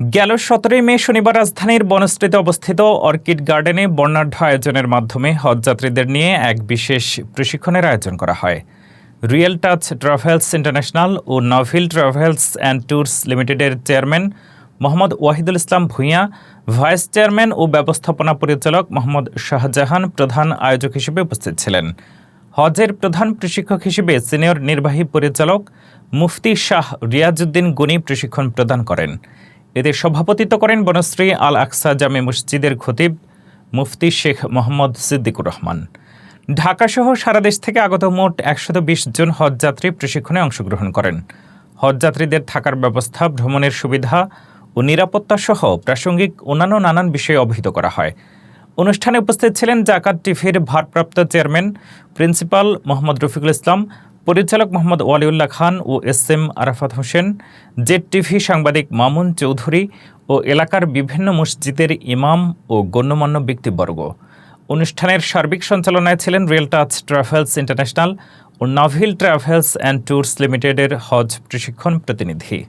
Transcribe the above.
গেল সতেরোই মে শনিবার রাজধানীর বনশ্রীতে অবস্থিত অর্কিড গার্ডেনে বর্ণাঢ্য আয়োজনের মাধ্যমে হজযাত্রীদের নিয়ে এক বিশেষ প্রশিক্ষণের আয়োজন করা হয়। রিয়েল টাচ ট্রাভেলস ইন্টারন্যাশনাল ও নভিল ট্রাভেলস অ্যান্ড ট্যুরস লিমিটেডের chairman Mohammad Wahidul Islam Bhuiyan, vice chairman ও ব্যবস্থাপনা পরিচালক মোহাম্মদ শাহজাহান প্রধান আয়োজক হিসেবে উপস্থিত ছিলেন। হজের প্রধান প্রশিক্ষক হিসেবে সিনিয়র নির্বাহী পরিচালক মুফতি শাহ রিয়াজউদ্দিন গনি প্রশিক্ষণ প্রদান করেন। এতে সভাপতিত্ব করেন বনশ্রী আল আকসা জামে মসজিদের খতিব মুফতি শেখ মোহাম্মদ সিদ্দিকুর রহমান। ঢাকাসহ সারা দেশ থেকে আগত মোট একশত বিশ জন হজযাত্রী প্রশিক্ষণে অংশগ্রহণ করেন। হজযাত্রীদের থাকার ব্যবস্থা, ভ্রমণের সুবিধা ও নিরাপত্তা সহ প্রাসঙ্গিক অন্যান্য নানান বিষয়ে অবহিত করা হয়। অনুষ্ঠানে উপস্থিত ছিলেন জাকাত টিভির ভারপ্রাপ্ত চেয়ারম্যান, প্রিন্সিপাল মোহাম্মদ রফিকুল ইসলাম পরিচালক মোহাম্মদ ওয়ালিউল্লাহ খান ও S M Arafat Hossain, Z TV সাংবাদিক মামুন চৌধুরী ও এলাকার বিভিন্ন মসজিদের ইমাম ও গণ্যমান্য ব্যক্তিবর্গ। অনুষ্ঠানের সার্বিক সঞ্চালনায় ছিলেন রিয়েল টাচ ট্রাভেলস ইন্টারন্যাশনাল ও নাভিল ট্রাভেলস অ্যান্ড ট্যুরস লিমিটেডের হজ প্রশিক্ষণ প্রতিনিধি।